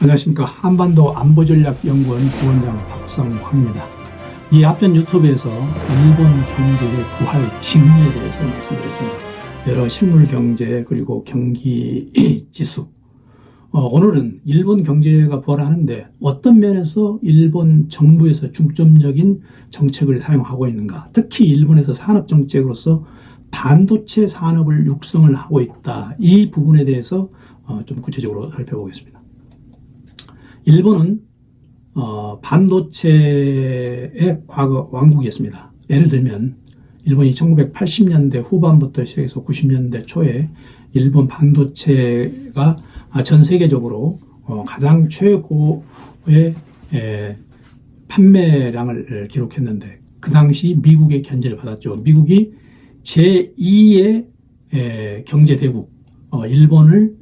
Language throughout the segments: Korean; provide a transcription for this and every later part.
안녕하십니까. 한반도 안보전략연구원 부원장 박성황입니다. 이 앞전 유튜브에서 일본 경제의 부활 징후에 대해서 말씀드렸습니다. 여러 실물 경제 그리고 경기 지수. 어, 오늘은 일본 경제가 부활하는데 어떤 면에서 일본 정부에서 중점적인 정책을 사용하고 있는가. 특히 일본에서 산업 정책으로서 반도체 산업을 육성을 하고 있다. 이 부분에 대해서 어, 좀 구체적으로 살펴보겠습니다. 일본은 어, 반도체의 과거 왕국이었습니다. 예를 들면 일본이 1980년대 후반부터 시작해서 90년대 초에 일본 반도체가 아, 전 세계적으로 어, 가장 최고의 에, 판매량을 기록했는데 그 당시 미국의 견제를 받았죠. 미국이 제2의 경제 대국 어, 일본을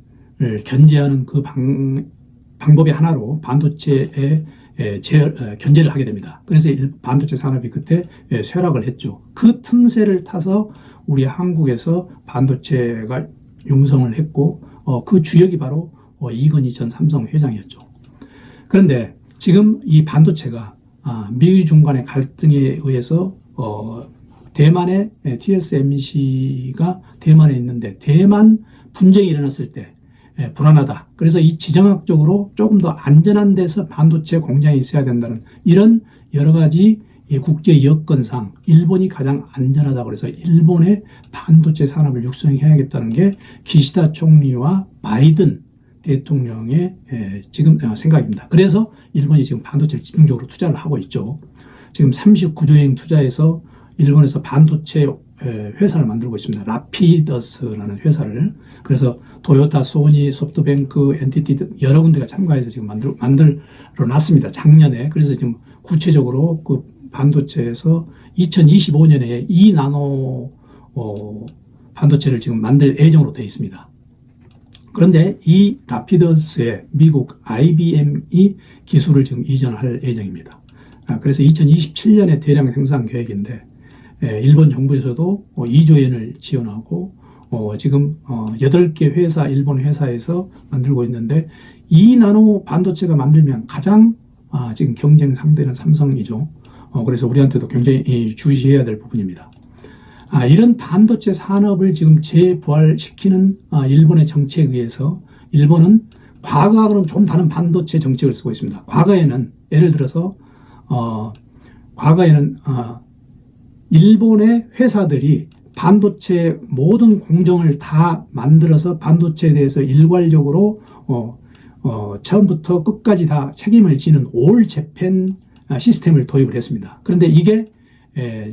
견제하는 그 방, 방법의 하나로 반도체에 에, 제, 에, 견제를 하게 됩니다. 그래서 일- 반도체 산업이 그때 에, 쇠락을 했죠. 그 틈새를 타서 우리 한국에서 반도체가 융성을 했고 어, 그 주역이 바로 어, 이건희 전 삼성 회장이었죠. 그런데 지금 이 반도체가 아, 미중 간의 갈등에 의해서 어, 대만의 TSMC가 대만에 있는데 대만 분쟁이 일어났을 때 예, 불안하다. 그래서 이 지정학적으로 조금 더 안전한 데서 반도체 공장이 있어야 된다는 이런 여러 가지 이 국제 여건상 일본이 가장 안전하다고 그래서 일본의 반도체 산업을 육성해야겠다는 게 기시다 총리와 바이든 대통령의 에, 지금 어, 생각입니다. 그래서 일본이 지금 반도체를 집중적으로 투자를 하고 있죠. 지금 39조행 투자해서 일본에서 반도체 에, 회사를 만들고 있습니다. 라피더스라는 회사를. 그래서 도요타, 소니, 소프트뱅크, NTT 등 여러 군데가 참가해서 지금 만들, 만들어 놨습니다. 작년에. 그래서 지금 구체적으로 그 반도체에서 2025년에 2나노 어, 반도체를 지금 만들 예정으로 되어 있습니다. 그런데 이 라피더스에 미국 IBM이 기술을 지금 이전할 예정입니다. 아, 그래서 2027년에 대량 생산 계획인데 에, 일본 정부에서도 2조 엔을 지원하고 어, 지금 어, 8개 회사 일본 회사에서 만들고 있는데 이 나노 반도체가 만들면 가장 아, 지금 경쟁 상대는 삼성이죠. 어, 그래서 우리한테도 굉장히 이, 주시해야 될 부분입니다. 아, 이런 반도체 산업을 지금 재부활시키는 아, 일본의 정책에 의해서 일본은 과거하고는 좀 다른 반도체 정책을 쓰고 있습니다. 과거에는 예를 들어서 어, 과거에는 아, 일본의 회사들이 반도체 모든 공정을 다 만들어서 반도체에 대해서 일괄적으로 어, 어, 처음부터 끝까지 다 책임을 지는 올 재팬 아, 시스템을 도입을 했습니다. 그런데 이게 에,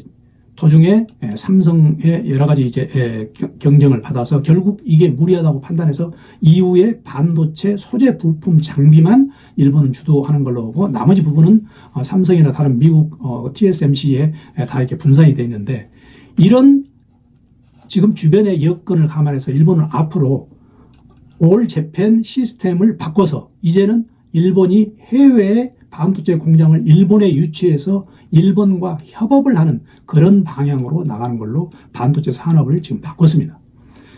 도중에 에, 삼성의 여러 가지 이제 에, 겨- 경쟁을 받아서 결국 이게 무리하다고 판단해서 이후에 반도체 소재 부품 장비만 일본은 주도하는 걸로 보고 나머지 부분은 어, 삼성이나 다른 미국 어, TSMC에 다 이렇게 분산이 돼 있는데 이런 지금 주변의 여건을 감안해서 일본은 앞으로 올 재팬 시스템을 바꿔서 이제는 일본이 해외에 반도체 공장을 일본에 유치해서 일본과 협업을 하는 그런 방향으로 나가는 걸로 반도체 산업을 지금 바꿨습니다.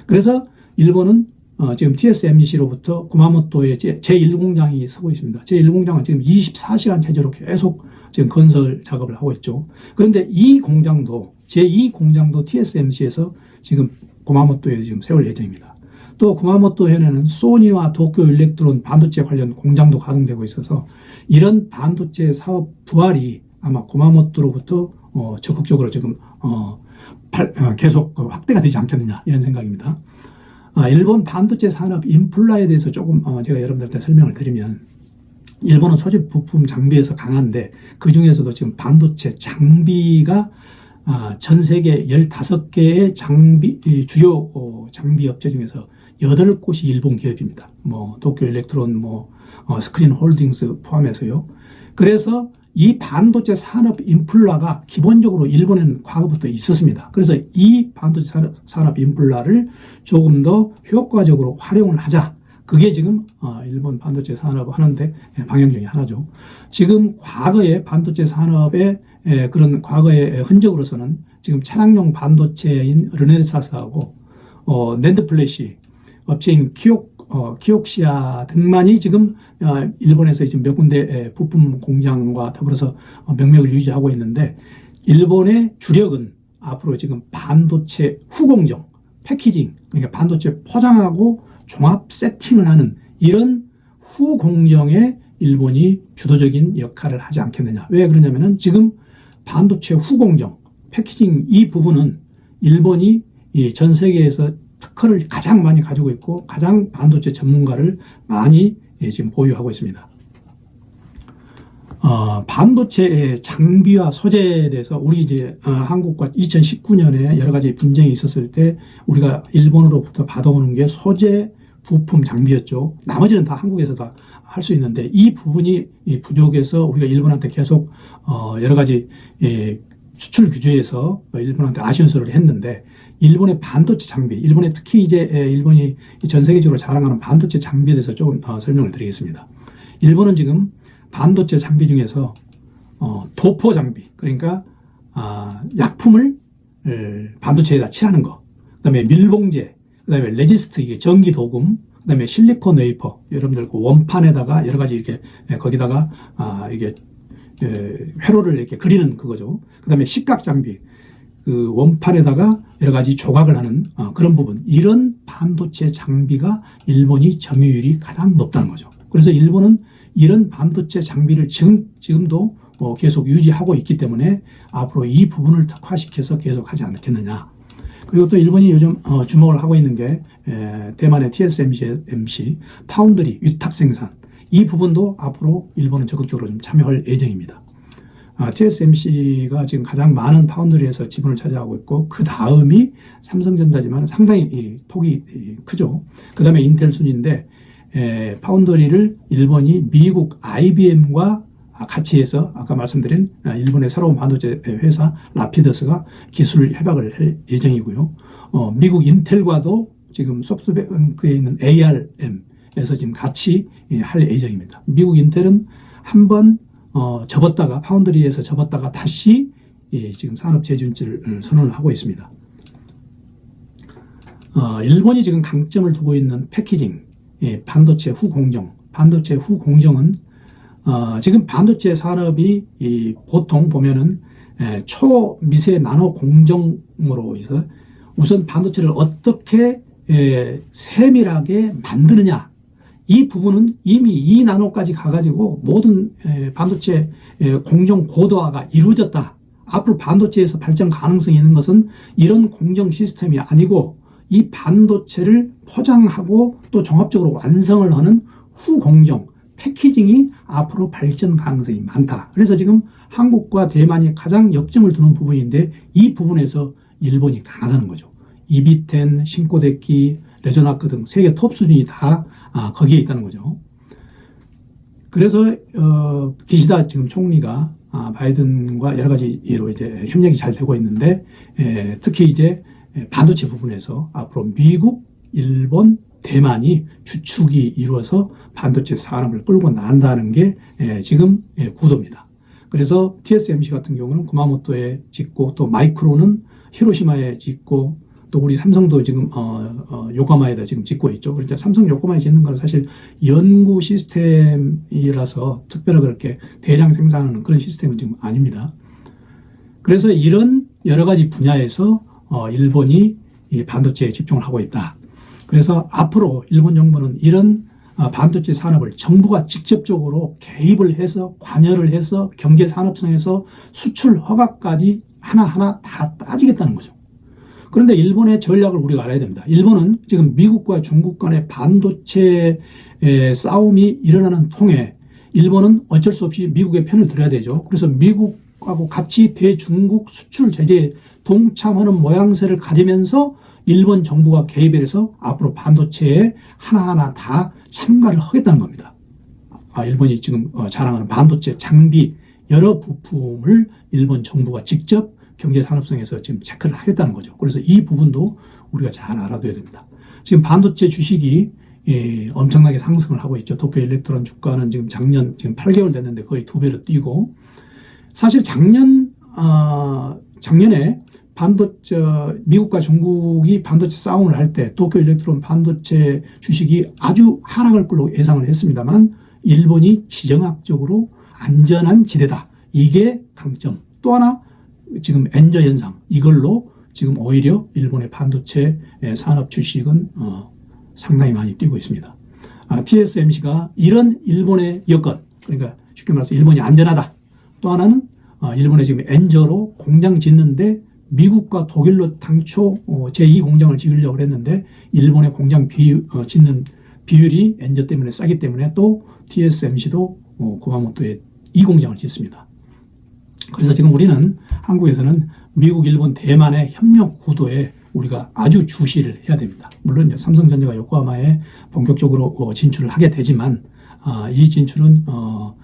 그래서 일본은 어, 지금 TSMC로부터 구마모토에 제1공장이 서고 있습니다. 제1공장은 지금 24시간 체제로 계속 지금 건설 작업을 하고 있죠. 그런데 이 공장도 제2공장도 TSMC에서 지금 구마모토에 지금 세울 예정입니다. 또 구마모토 현에는 소니와 도쿄 일렉트론 반도체 관련 공장도 가동되고 있어서 이런 반도체 사업 부활이 아마 구마모토로부터 어, 적극적으로 지금 어, 발- 어, 계속 어, 확대가 되지 않겠느냐 이런 생각입니다. 아, 일본 반도체 산업 인플라에 대해서 조금 어, 제가 여러분들한테 설명을 드리면 일본은 소재 부품 장비에서 강한데 그 중에서도 지금 반도체 장비가 아, 전 세계 15개의 장비, 이 주요 어, 장비 업체 중에서 8곳이 일본 기업입니다. 뭐, 도쿄 일렉트론, 뭐, 어, 스크린 홀딩스 포함해서요. 그래서 이 반도체 산업 인플라가 기본적으로 일본에는 과거부터 있었습니다. 그래서 이 반도체 산업, 산업 인플라를 조금 더 효과적으로 활용을 하자. 그게 지금 어, 일본 반도체 산업 하는데 방향 중에 하나죠. 지금 과거의 반도체 산업의 에, 그런 과거의 흔적으로서는 지금 차량용 반도체인 르네사스하고 어, 랜드 플래시 업체인 키옥 어, 키옥시아 등만이 지금 어, 일본에서 지금 몇 군데 에, 부품 공장과 더불어서 어, 명맥을 유지하고 있는데 일본의 주력은 앞으로 지금 반도체 후공정, 패키징, 그러니까 반도체 포장하고 종합 세팅을 하는 이런 후공정에 일본이 주도적인 역할을 하지 않겠느냐. 왜 그러냐면은 지금 반도체 후공정, 패키징 이 부분은 일본이 이전 세계에서 특허를 가장 많이 가지고 있고 가장 반도체 전문가를 많이 예, 지금 보유하고 있습니다. 어, 반도체 장비와 소재에 대해서 우리 이제 어, 한국과 2019년에 여러 가지 분쟁이 있었을 때 우리가 일본으로부터 받아오는 게 소재, 부품, 장비였죠. 나머지는 다 한국에서 다 할 수 있는데 이 부분이 이 부족해서 우리가 일본한테 계속 어, 여러 가지 예, 수출 규제에서 일본한테 아쉬운 소리를 했는데 일본의 반도체 장비, 일본의 특히 이제 에, 일본이 전 세계적으로 자랑하는 반도체 장비에 대해서 조금 어, 설명을 드리겠습니다. 일본은 지금 반도체 장비 중에서 어, 도포 장비, 그러니까 아, 약품을 에, 반도체에다 칠하는 거, 그다음에 밀봉제, 그다음에 레지스트 이게 전기 도금, 그다음에 실리콘 웨이퍼, 여러분들 그 원판에다가 여러 가지 이렇게 에, 거기다가 아, 이게 에, 회로를 이렇게 그리는 그거죠. 그 다음에 식각 장비, 그 원판에다가 여러 가지 조각을 하는 어, 그런 부분 이런 반도체 장비가 일본이 점유율이 가장 높다는 거죠. 그래서 일본은 이런 반도체 장비를 지금 지금도 어, 계속 유지하고 있기 때문에 앞으로 이 부분을 특화시켜서 계속 하지 않겠느냐. 그리고 또 일본이 요즘 어, 주목을 하고 있는 게 에, 대만의 TSMC MC 파운드리 위탁 생산 이 부분도 앞으로 일본은 적극적으로 좀 참여할 예정입니다. 아, TSMC가 지금 가장 많은 파운드리에서 지분을 차지하고 있고 그 다음이 삼성전자지만 상당히 이 폭이 이 크죠. 그 다음에 인텔 순인데 에, 파운드리를 일본이 미국 IBM과 같이 해서 아까 말씀드린 아, 일본의 새로운 반도체 회사 라피더스가 기술 협약을 할 예정이고요. 어, 미국 인텔과도 지금 소프트뱅크에 있는 ARM에서 지금 같이 예, 할 예정입니다. 미국 인텔은 한번 어, 접었다가 파운드리에서 접었다가 다시 예, 지금 산업 재준지를 선언을 하고 있습니다. 어, 일본이 지금 강점을 두고 있는 패키징, 예, 반도체 후공정, 반도체 후공정은 어, 지금 반도체 산업이 이, 보통 보면은 예, 초미세 나노 공정으로 해서 우선 반도체를 어떻게 예, 세밀하게 만드느냐 이 부분은 이미 2나노까지 가가지고 모든 에, 반도체 에, 공정 고도화가 이루어졌다. 앞으로 반도체에서 발전 가능성이 있는 것은 이런 공정 시스템이 아니고 이 반도체를 포장하고 또 종합적으로 완성을 하는 후공정, 패키징이 앞으로 발전 가능성이 많다. 그래서 지금 한국과 대만이 가장 역점을 두는 부분인데 이 부분에서 일본이 강하다는 거죠. 이비텐, 신코데키, 레조나크 등 세계 톱 수준이 다 아, 거기에 있다는 거죠. 그래서 어, 기시다 지금 총리가 아, 바이든과 여러 가지로 이제 협력이 잘 되고 있는데 에, 특히 이제 반도체 부분에서 앞으로 미국, 일본, 대만이 주축이 이루어서 반도체 산업을 끌고 난다는 게 에, 지금 에, 구도입니다. 그래서 TSMC 같은 경우는 구마모토에 짓고 또 마이크로는 히로시마에 짓고 또 우리 삼성도 지금 어, 어, 요코마에다 지금 짓고 있죠. 그러니까 삼성 요코마에 짓는 건 사실 연구 시스템이라서 특별하게 그렇게 대량 생산하는 그런 시스템은 지금 아닙니다. 그래서 이런 여러 가지 분야에서 어, 일본이 이 반도체에 집중을 하고 있다. 그래서 앞으로 일본 정부는 이런 어, 반도체 산업을 정부가 직접적으로 개입을 해서 관여를 해서 경제 산업성에서 수출 허가까지 하나하나 다 따지겠다는 거죠. 그런데 일본의 전략을 우리가 알아야 됩니다. 일본은 지금 미국과 중국 간의 반도체 싸움이 일어나는 통에 일본은 어쩔 수 없이 미국의 편을 들어야 되죠. 그래서 미국하고 같이 대중국 수출 제재에 동참하는 모양새를 가지면서 일본 정부가 개입을 해서 앞으로 반도체에 하나하나 다 참가를 하겠다는 겁니다. 아, 일본이 지금 어, 자랑하는 반도체 장비 여러 부품을 일본 정부가 직접 경제 산업성에서 지금 체크를 하겠다는 거죠. 그래서 이 부분도 우리가 잘 알아둬야 됩니다. 지금 반도체 주식이 예, 엄청나게 상승을 하고 있죠. 도쿄 일렉트론 주가는 지금 작년 지금 8개월 됐는데 거의 두 배로 뛰고 사실 작년 어, 작년에 반도체 미국과 중국이 반도체 싸움을 할 때 도쿄 일렉트론 반도체 주식이 아주 하락을 끌고 예상을 했습니다만 일본이 지정학적으로 안전한 지대다. 이게 강점. 또 하나 지금 엔저 현상 이걸로 지금 오히려 일본의 반도체 산업 주식은 어, 상당히 많이 뛰고 있습니다. 아, TSMC가 이런 일본의 여건 그러니까 쉽게 말해서 일본이 안전하다. 또 하나는 어, 일본의 지금 엔저로 공장 짓는데 미국과 독일로 당초 어, 제2 공장을 지으려고 했는데 일본의 공장 비, 어, 짓는 비율이 엔저 때문에 싸기 때문에 또 TSMC도 어, 고마모토에 이 공장을 짓습니다. 그래서 지금 우리는 한국에서는 미국, 일본, 대만의 협력 구도에 우리가 아주 주시를 해야 됩니다. 물론 삼성전자가 요코하마에 본격적으로 어, 진출을 하게 되지만 아, 이 진출은 어,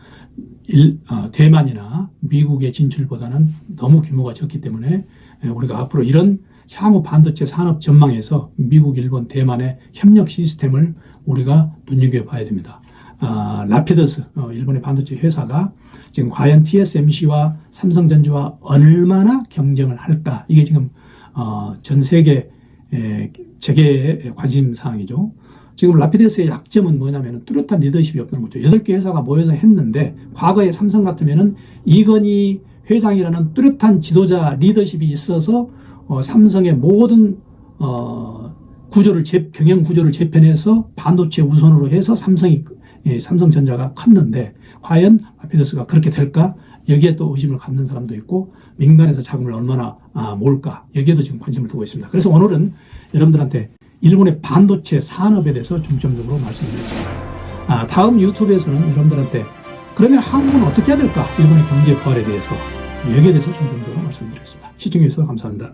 일, 어, 대만이나 미국의 진출보다는 너무 규모가 적기 때문에 에, 우리가 앞으로 이런 향후 반도체 산업 전망에서 미국, 일본, 대만의 협력 시스템을 우리가 눈여겨봐야 됩니다. 아, 라피더스, 어, 일본의 반도체 회사가 지금 과연 TSMC와 삼성전자와 얼마나 경쟁을 할까? 이게 지금 어, 전 세계 에, 재계의 관심 사항이죠. 지금 라피더스의 약점은 뭐냐면 뚜렷한 리더십이 없다는 거죠. 여덟 개 회사가 모여서 했는데 과거에 삼성 같으면은 이건희 회장이라는 뚜렷한 지도자 리더십이 있어서 어, 삼성의 모든 어, 구조를 재, 병행 구조를 재편해서 반도체 우선으로 해서 삼성이 예, 삼성전자가 컸는데 과연 라피더스가 그렇게 될까? 여기에 또 의심을 갖는 사람도 있고 민간에서 자금을 얼마나 아, 모을까 여기에도 지금 관심을 두고 있습니다. 그래서 오늘은 여러분들한테 일본의 반도체 산업에 대해서 중점적으로 말씀드리겠습니다. 아, 다음 유튜브에서는 여러분들한테 그러면 한국은 어떻게 해야 될까? 일본의 경제 부활에 대해서 여기에 대해서 중점적으로 말씀드리겠습니다. 시청해 주셔서 감사합니다.